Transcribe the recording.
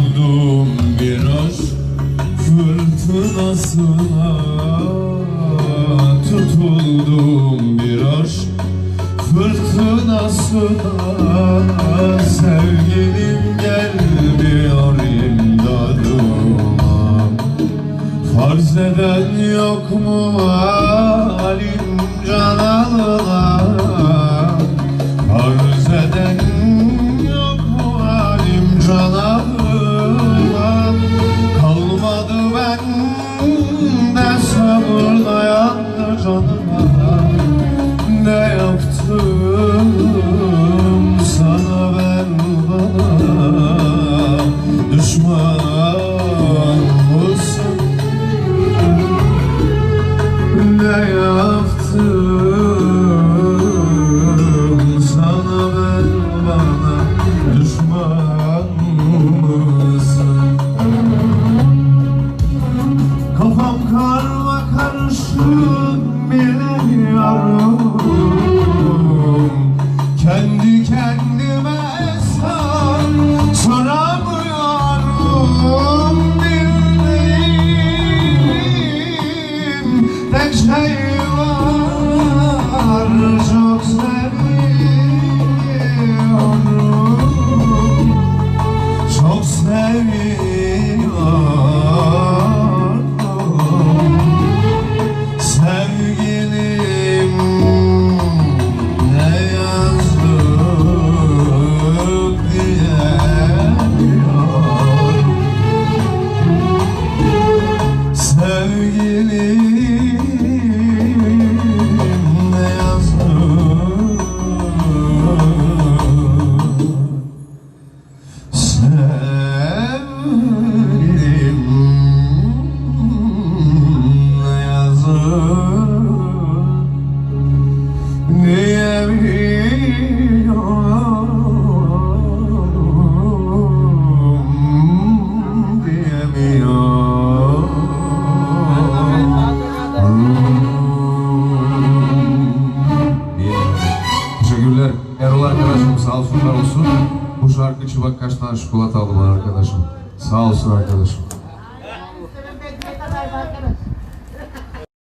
Vuruldum bir aşk fırtınasına. Tutuldum bir aşk fırtınasına. Sevgilim gelmiyor imdadıma Farz eden yok mu alim canalı şey Çok seviyorum Çok seviyorum Sevgilim ne yazdık diyemiyor Sevgilim Teşekkürler. Erol arkadaşım sağ olsunlar olsun. Bu şarkı için bak kaç tane çikolata aldı bana arkadaşım. Sağ olsun arkadaşım.